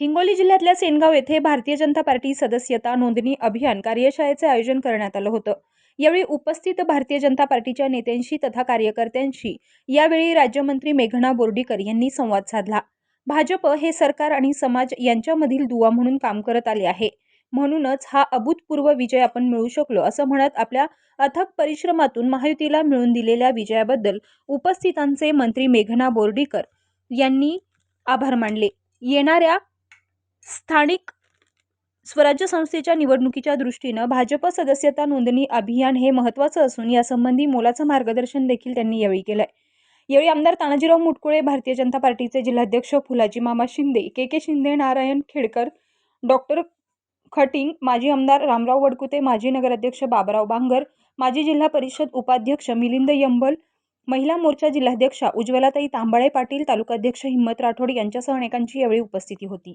हिंगोली जिल्ह्यातल्या सेनगाव येथे भारतीय जनता पार्टी सदस्यता नोंदणी अभियान कार्यशाळेचे आयोजन करण्यात आलं होतं. यावेळी उपस्थित भारतीय जनता पार्टीच्या नेत्यांशी तथा कार्यकर्त्यांशी यावेळी राज्यमंत्री मेघना बोर्डीकर यांनी संवाद साधला. भाजप हे सरकार आणि समाज यांच्यामधील दुवा म्हणून काम करत आले आहे. म्हणूनच हा अभूतपूर्व विजय आपण मिळू शकलो असं म्हणत आपल्या अथक परिश्रमातून महायुतीला मिळून दिलेल्या विजयाबद्दल उपस्थितांचे मंत्री मेघना बोर्डीकर यांनी आभार मानले. येणाऱ्या स्थानिक स्वराज्य संस्थेच्या निवडणुकीच्या दृष्टीनं भाजप सदस्यता नोंदणी अभियान हे महत्त्वाचं असून यासंबंधी मोलाचं मार्गदर्शन देखील त्यांनी यावेळी केलंय. यावेळी आमदार तानाजीराव मुटकुळे भारतीय जनता पार्टीचे जिल्हाध्यक्ष फुलाजी मामा Shinde K K Shinde Narayan Khedkar doctor Khating माजी आमदार रामराव वडकुते माजी नगराध्यक्ष बाबराव बांगर माजी जिल्हा परिषद उपाध्यक्ष मिलिंद यंबल महिला मोर्चा जिल्हाध्यक्षा उज्ज्वलाताई तांबाळे पाटील तालुकाध्यक्ष हिम्मत राठोड यांच्यासह अनेकांची यावेळी उपस्थिती होती.